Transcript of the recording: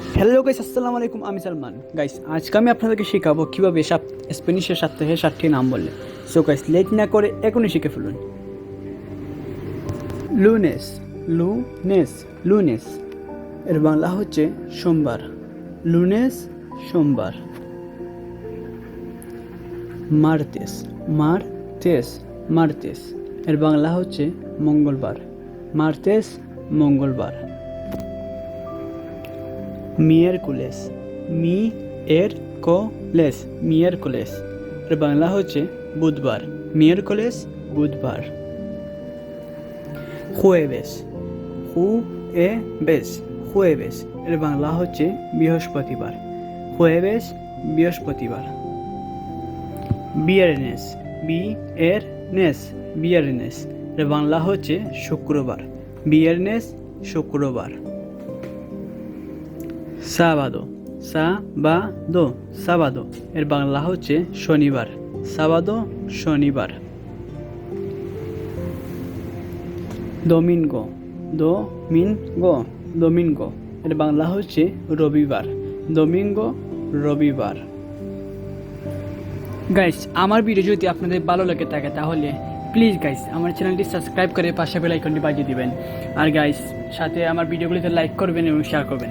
Hello guys আসসালামু আলাইকুম, আমি সালমান। গাইস আজকে আমি আপনাদেরকে শেখাবো কীভাবে সাপ স্প্যানিশের সাপ্তাহে সাতটি নাম বললে। সো গাইস লেট না করে এখনই শিখে ফেলুন। লুনেস লুনেস লুনেস এর বাংলা হচ্ছে সোমবার। লুনেস সোমবার। মার্তেস মার্তেস মার্তেস এর বাংলা হচ্ছে মঙ্গলবার। মার্তেস মঙ্গলবার। মিয়ারকুলেস মি এর কোলেস মিয়ারকুলেস এর বাংলা হচ্ছে বুধবার মিয়ারকুলেস বুধবার হুয়েবেস হু এ বেস হুয়েবেস এর বাংলা হচ্ছে বৃহস্পতিবার হুয়েবেস বৃহস্পতিবার বিয়ারনেস বি এর নেস বিয়ারনেস এর বাংলা হচ্ছে শুক্রবার বিয়ারনেস শুক্রবার সাবাদো। সাবাদো। সাবাদো। এর বাংলা হচ্ছে শনিবার। সাবাদো শনিবার। দোমিনগো। দোমিনগো। দোমিনগো। এর বাংলা হচ্ছে রবিবার। দোমিনগো রবিবার। গাইস আমার ভিডিও যদি আপনাদের ভালো লাগে থাকে তাহলে প্লিজ গাইস আমার চ্যানেলটি সাবস্ক্রাইব করে পাশে বেল আইকনটি বাজিয়ে দিবেন। আর গাইস সাথে আমার ভিডিওগুলিতে লাইক করবেন এবং শেয়ার করবেন।